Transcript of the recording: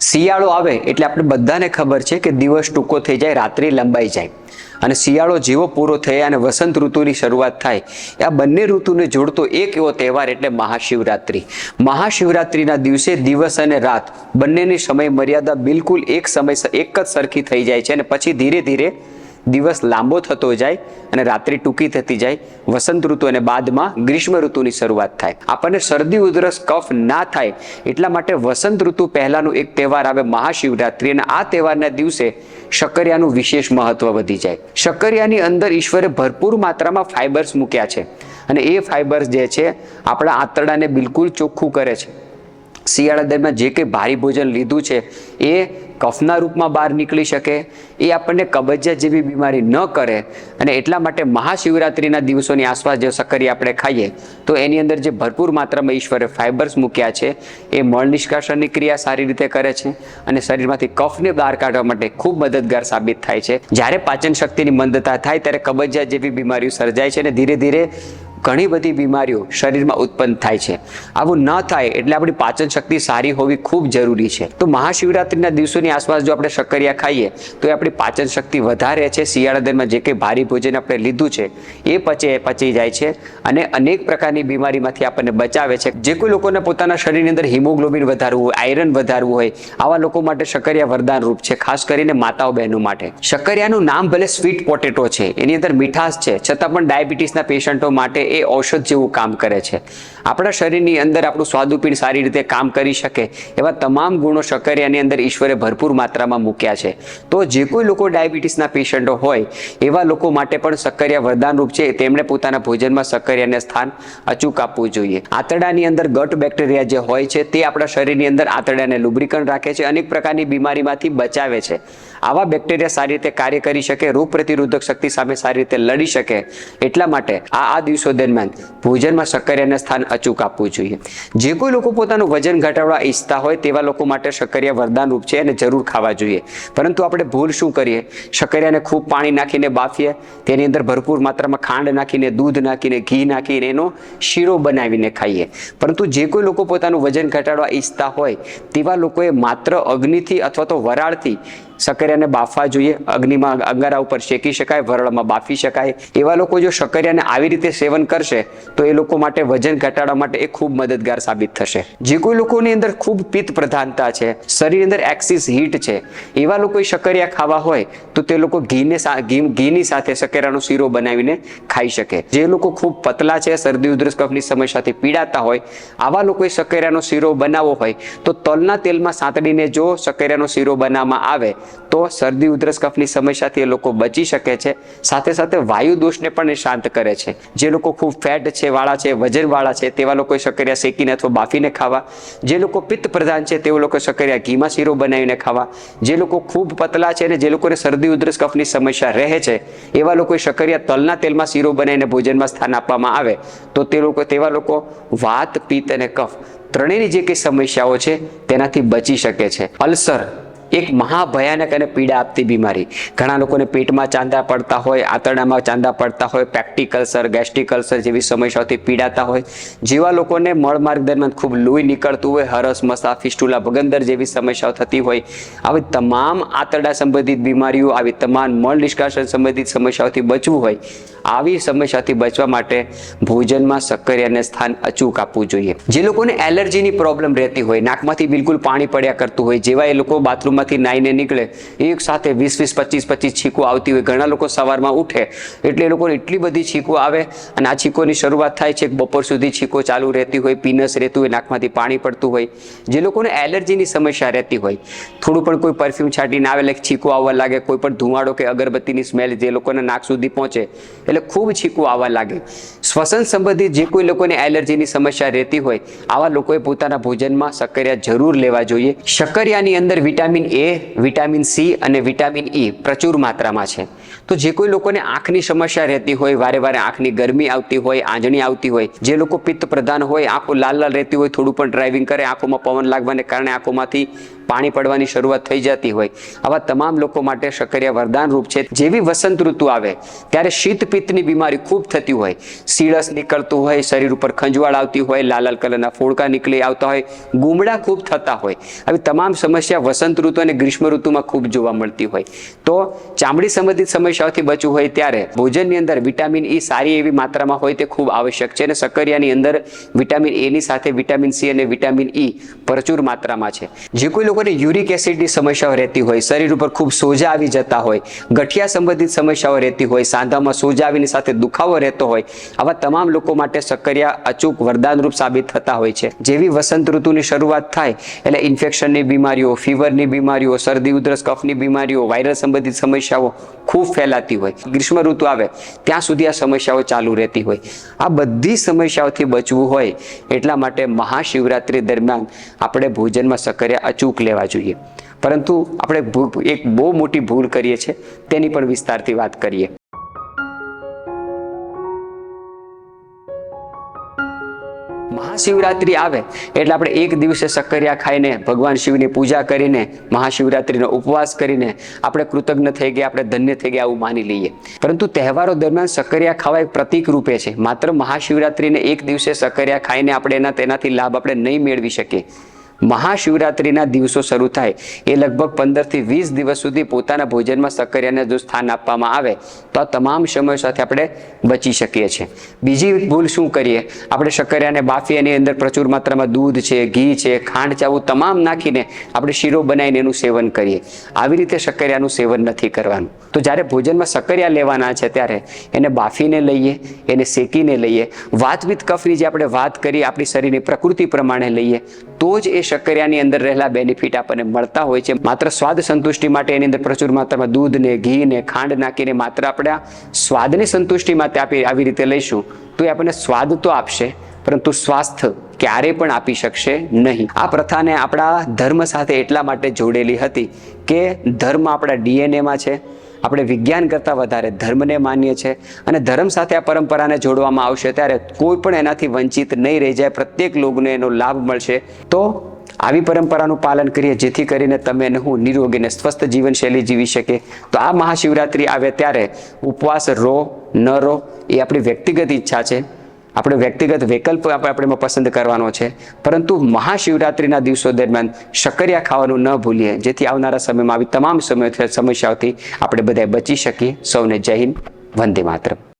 શિયાળો આવે એટલે આપણે બધાને ખબર છે કે દિવસ ટૂંકો થઈ જાય, રાત્રિ લંબાઈ જાય. અને શિયાળો જેવો પૂરો થાય અને વસંત ઋતુની શરૂઆત થાય, આ બંને ઋતુને જોડતો એક એવો તહેવાર એટલે મહાશિવરાત્રિ. મહાશિવરાત્રિના દિવસે દિવસ અને રાત બંનેની સમય મર્યાદા બિલકુલ એક સમય એક જ સરખી થઈ જાય છે અને પછી ધીરે ધીરે દિવસ લાંબો થતો જાય અને રાત્રિ ટૂંકી થતી જાય. વસંત ઋતુ અને બાદમાં ગ્રીષ્મ ઋતુની શરૂઆત થાય. આપણને શરદી, ઉધરસ, કફ ના થાય એટલા માટે વસંત ઋતુ પહેલાંનું એક તહેવાર આવે મહાશિવરાત્રિ અને આ તહેવારના દિવસે શક્કરિયાનું વિશેષ મહત્વ વધી જાય. શક્કરિયાની અંદર ઈશ્વરે ભરપૂર માત્રામાં ફાઇબર્સ મૂક્યા છે અને એ ફાઇબર્સ જે છે આપણા આંતરડાને બિલકુલ ચોખ્ખું કરે છે. શિયાળા દરમિયાન જે કંઈ ભારી ભોજન લીધું છે એ કફના રૂપમાં બહાર નીકળી શકે, એ આપણને કબજિયાત જેવી બીમારી ન કરે અને એટલા માટે મહાશિવરાત્રિના દિવસોની આસપાસ જે સક્કરી આપણે ખાઈએ, તો એની અંદર જે ભરપૂર માત્રામાં ઈશ્વરે ફાઇબર્સ મૂક્યા છે, એ મળ નિષ્કાશનની ક્રિયા સારી રીતે કરે છે અને શરીરમાંથી કફને બહાર કાઢવા માટે ખૂબ મદદગાર સાબિત થાય છે. જ્યારે પાચન શક્તિની મંદતા થાય, ત્યારે કબજિયાત જેવી બીમારીઓ સર્જાય છે અને ધીરે ધીરે ઘણી બધી બીમારીઓ શરીરમાં ઉત્પન્ન થાય છે. આવું ન થાય એટલે આપણી પાચન શક્તિ સારી હોવી ખૂબ જરૂરી છે. તો મહાશિવરાત્રિના દિવસોની આસપાસ જો આપણે શક્કરિયા ખાઈએ, તો એ આપણી પાચન શક્તિ વધારે છે. શિયાળા દરમિયાન જે કંઈ ભારી ભોજન આપણે લીધું છે, એ પચે, પચી જાય છે અને અનેક પ્રકારની બીમારીમાંથી આપણને બચાવે છે. જે કોઈ લોકોને પોતાના શરીરની અંદર હિમોગ્લોબિન વધારવું હોય, આયરન વધારવું હોય, આવા લોકો માટે શક્કરિયા વરદાન રૂપ છે, ખાસ કરીને માતાઓ બહેનો માટે. શક્કરિયાનું નામ ભલે સ્વીટ પોટેટો છે, એની અંદર મીઠાશ છે, છતાં પણ ડાયાબિટીસના પેશન્ટો માટે એ ઔષધ જેવું કામ કરે છે. આપણા શરીરની અંદર આપણું સ્વાદુપીણ સારી રીતે કામ કરી શકે એવા તમામ ગુણો શક્કરિયાની અંદર ઈશ્વરે ભરપૂર માત્રામાં મૂક્યા છે. તો જે કોઈ લોકો ડાયાબિટીસના પેશન્ટો હોય, એવા લોકો માટે પણ શક્કરિયા વરદાન રૂપ છે. તેમણે પોતાના ભોજનમાં શક્કરિયાને સ્થાન અચૂક આપવું જોઈએ. આંતરડાની અંદર ગટ બેક્ટેરિયા જે હોય છે, તે આપણા શરીરની અંદર આંતરડાને લુબ્રિકન રાખે છે, અનેક પ્રકારની બીમારીમાંથી બચાવે છે. આવા બેક્ટેરિયા સારી રીતે કાર્ય કરી શકે રોગ પ્રતિરોધક શક્તિ સામે સારી રીતે લડી શકે એટલા માટે આ આ દિવસો દરમિયાન ભોજનમાં શક્કરિયાને સ્થાન અચૂક આપવું જોઈએ. જે કોઈ લોકો પોતાનું વજન ઘટાડવા ઈચ્છતા હોય તેવા લોકો માટે શક્કરિયા વરદાન રૂપ છે અને જરૂર ખાવા જોઈએ. પરંતુ આપણે ભૂલ શું કરીએ? શક્કરિયાને ખૂબ પાણી નાખીને બાફીએ, તેની અંદર ભરપૂર માત્રામાં ખાંડ નાખીને, દૂધ નાખીને, ઘી નાખીને એનો શીરો બનાવીને ખાઈએ. પરંતુ જે કોઈ લોકો પોતાનું વજન ઘટાડવા ઈચ્છતા હોય, તેવા લોકોએ માત્ર અગ્નિથી અથવા તો વરાળથી શક્કરિયાને બાફવા જોઈએ, અગ્નિમાં અંગારા ઉપર શેકી શકાય, વરળમાં બાફી શકાય. એવા લોકો જો સકરિયાને આવી રીતે સેવન કરશે, તો એ લોકો માટે વજન ઘટાડવા માટે એ ખૂબ મદદગાર સાબિત થશે. જે કોઈ લોકોની અંદર ખૂબ પિત્ત પ્રધાનતા છે, શરીર અંદર એક્સિસ હીટ છે, એવા લોકોએ સકરિયા ખાવા હોય, તો તે લોકો ઘીને ઘીની સાથે સકરિયાનો શીરો બનાવીને ખાઈ શકે. જે લોકો ખૂબ પતલા છે, શરદી, ઉધરસ, કફની સમસ્યાથી પીડાતા હોય, આવા લોકોએ સકરિયાનો શીરો બનાવવો હોય, તો તલના તેલમાં સાંતળીને જો સકરિયાનો શીરો બનાવવામાં આવે તો શરદી, ઉધરસ, કફની સમસ્યાથી એ લોકો બચી શકે છે. સાથે સાથે વાયુ દોષને પણ એ શાંત કરે છે. જે લોકો ખૂબ ફેટ છે, વાળા છે વજનવાળા છે, તેવા લોકોએ શક્કરિયા શેકીને અથવા બાફીને ખાવા. જે લોકો પિત્ત પ્રધાન છે, તેઓ લોકો શક્કરિયા ઘીમાં શીરો બનાવીને ખાવા. જે લોકો ખૂબ પતલા છે અને જે લોકોને શરદી, ઉધરસ, કફની સમસ્યા રહે છે, એવા લોકોએ શક્કરિયા તલના તેલમાં શીરો બનાવીને ભોજનમાં સ્થાન આપવામાં આવે. તો તે લોકો, તેવા લોકો વાત, પિત્ત અને કફ ત્રણેયની જે કંઈ સમસ્યાઓ છે, તેનાથી બચી શકે છે. અલ્સર એક મહાભયાનક અને પીડા આપતી બીમારી. ઘણા લોકોને પેટમાં ચાંદા પડતા હોય, આંતરડામાં ચાંદા પડતા હોય પેક્ટિક અલ્સર, ગેસ્ટ્રિક અલ્સર જેવી સમસ્યાઓથી પીડાતા હોય. જેવા લોકોને મળમાર્ગ દરમિયાન ખૂબ લોહી નીકળતું હોય, હરસ મસા ફિસ્ટુલા ભગંદર જેવી સમસ્યાઓ થતી હોય, આવી તમામ આંતરડા સંબંધિત બીમારીઓ, આવી તમામ મળ નિષ્કાશન સંબંધિત સમસ્યાઓથી બચવું હોય, આવી સમસ્યાથી બચવા માટે ભોજનમાં સક્કરિયાને સ્થાન અચૂક આપવું જોઈએ. જે લોકોને એલર્જીની પ્રોબ્લેમ રહેતી હોય, નાકમાંથી બિલકુલ પાણી પડ્યા કરતું હોય, જેવા એ લોકો બાથરૂમમાંથી નાઈને નીકળે, એક સાથે વીસ વીસ, પચીસ પચીસ છીકો આવતી હોય. ઘણા લોકો સવારમાં ઉઠે એટલે એ લોકોને એટલી બધી છીકો આવે અને આ છીકોની શરૂઆત થાય છે બપોર સુધી છીકો ચાલુ રહેતી હોય, પીનસ રહેતું હોય, નાકમાંથી પાણી પડતું હોય. જે લોકોને એલર્જીની સમસ્યા રહેતી હોય. થોડું પણ કોઈ પરફ્યુમ છાંટીને આવે like છીકો આવવા લાગે, કોઈ પણ ધુમાડો કે અગરબત્તીની સ્મેલ જે લોકોના નાક સુધી પહોંચે, એટલે ખૂબ છીકું આવવા લાગે. શ્વસન સંબંધિત જે કોઈ લોકોને એલર્જીની સમસ્યા રહેતી હોય, આવા લોકોએ પોતાના ભોજનમાં શક્કરિયા જરૂર લેવા જોઈએ. શક્કરિયાની અંદર વિટામિન એ વિટામિન સી અને વિટામિન ઈ પ્રચુર માત્રામાં છે. તો જે કોઈ લોકોને આંખની સમસ્યા રહેતી હોય, વારે વારે આંખની ગરમી આવતી હોય, આંજણી આવતી હોય, જે લોકો પિત્ત પ્રધાન હોય, આંખો લાલ લાલ રહેતી હોય, થોડું પણ ડ્રાઇવિંગ કરે, આંખોમાં પવન લાગવાને કારણે આંખોમાંથી પાણી પડવાની શરૂઆત થઈ જતી હોય. આવા તમામ લોકો માટે શક્કરિયા વરદાન રૂપ છે. જેવી વસંત ઋતુ આવે, ત્યારે શીતપિત્તની બીમારી ખૂબ થતી હોય. સીળસ નીકળતું હોય, શરીર ઉપર ખંજવાળ આવતી હોય, લાલ લાલ કલરના ફોડકા નીકળી આવતા હોય, ગુમડા ખૂબ થતા હોય. આવી તમામ સમસ્યા વસંત ઋતુ અને ગ્રીષ્મ ઋતુમાં ખૂબ જોવા મળતી હોય. તો ચામડી સંબંધિત સમસ્યાઓથી બચવું હોય ત્યારે ભોજનની અંદર વિટામિન ઈ સારી એવી માત્રામાં હોય તે ખૂબ આવશ્યક છે અને સક્કરિયાની અંદર વિટામિન એની સાથે વિટામિન સી અને વિટામિન ઈ પ્રચુર માત્રામાં છે. જે કોઈ લોકોને યુરિક એસિડની સમસ્યાઓ રહેતી હોય, શરીર ઉપર ખૂબ સોજા આવી જતા હોય, ગઠિયા સંબંધિત સમસ્યાઓ રહેતી હોય, સાંધામાં સોજા આવીની સાથે દુખાવો રહેતો હોય, આવા તમામ લોકો માટે સક્કરિયા અચૂક વરદાનરૂપ સાબિત થતા હોય છે. જેવી વસંત ઋતુની શરૂઆત થાય, એટલે ઇન્ફેક્શનની બીમારીઓ, ફીવરની બીમારીઓ, શરદી, ઉધરસ, કફની બીમારીઓ વાયરસ સંબંધિત સમસ્યાઓ ખૂબ ફેલાતી હોય. ગ્રીષ્મ ઋતુ આવે, ત્યાં સુધી આ સમસ્યાઓ ચાલુ રહેતી હોય. આ બધી સમસ્યાઓથી બચવું હોય, એટલા માટે મહાશિવરાત્રિ દરમિયાન આપણે ભોજનમાં સક્કરિયા અચૂક લેવા જોઈએ. પરંતુ આપણે એક બહુ મોટી ભૂલ કરીએ છીએ, તેની પણ વિસ્તારથી વાત કરીએ. મહાશિવરાત્રિ આવે એટલે આપણે એક દિવસે સક્કરિયા ખાઈને, ભગવાન શિવની પૂજા કરીને, મહાશિવરાત્રિનો ઉપવાસ કરીને આપણે કૃતજ્ઞ થઈ ગયા, આપણે ધન્ય થઈ ગયા આવું માની લઈએ. પરંતુ તહેવારો દરમિયાન સક્કરિયા ખાવા એક પ્રતિક રૂપે છે. માત્ર મહાશિવરાત્રિને એક દિવસે સક્કરિયા ખાઈને આપણે એના, તેનાથી લાભ આપણે નહીં મેળવી શકીએ. મહાશિવરાત્રિના દિવસો શરૂ થાય. એ લગભગ પંદરથી વીસ દિવસ સુધી પોતાના ભોજનમાં સક્કરિયાને જો સ્થાન આપવામાં આવે, તો આ તમામ સમય સાથે આપણે બચી શકીએ છીએ. બીજી ભૂલ શું કરીએ? આપણે સક્કરિયાને બાફી એની અંદર પ્રચુર માત્રામાં દૂધ છે, ઘી છે, ખાંડ ચાવું તમામ નાખીને આપણે શીરો બનાવીને એનું સેવન કરીએ. આવી રીતે સક્કરિયાનું સેવન નથી કરવાનું. તો જ્યારે ભોજનમાં સક્કરિયા લેવાના છે ત્યારે એને બાફીને લઈએ, એને શેકીને લઈએ. વાત વિથ કફની જે આપણે વાત કરી, આપણી શરીરની પ્રકૃતિ પ્રમાણે લઈએ તો જ એ શક્કરિયાની અંદર રહેલા બેનિફિટ આપણને મળતા હોય છે. માત્ર સ્વાદ સંતુષ્ટિ માટે એની અંદર પ્રચુર માત્રામાં દૂધ ને ઘી ને ખાંડ નાખીને માત્ર આપણે સ્વાદની સંતુષ્ટિ માટે આપી આવી રીતે લઈશું, તો એ આપણને સ્વાદ તો આપશે, પરંતુ સ્વાસ્થ્ય ક્યારે પણ આપી શકશે નહીં. આ પ્રથાને આપણા ધર્મ સાથે એટલા માટે જોડેલી હતી કે ધર્મ આપણા ડીએનએમાં છે. આપણે વિજ્ઞાન કરતાં વધારે ધર્મને માનીએ છીએ અને ધર્મ સાથે આ પરંપરાને જોડવામાં આવશે ત્યારે કોઈ પણ એનાથી વંચિત નહીં રહી જાય, પ્રત્યેક લોકોને એનો લાભ મળશે. તો આવી પરંપરાનું પાલન કરીએ, જેથી કરીને તમે અને હું નિરોગી અને સ્વસ્થ જીવનશૈલી જીવી શકે તો આ મહાશિવરાત્રિ આવે ત્યારે ઉપવાસ રો, ન રો, એ આપણી વ્યક્તિગત ઈચ્છા છે. આપણે વ્યક્તિગત વિકલ્પ આપણે પસંદ કરવાનો છે. પરંતુ મહાશિવરાત્રિના દિવસો દરમિયાન શક્કરિયા ખાવાનું ન ભૂલીએ, જેથી આવનારા સમયમાં આવી તમામ સમસ્યાઓથી આપણે બધાએ બચી શકીએ. સૌને જય હિન્દ. વંદે માતરમ.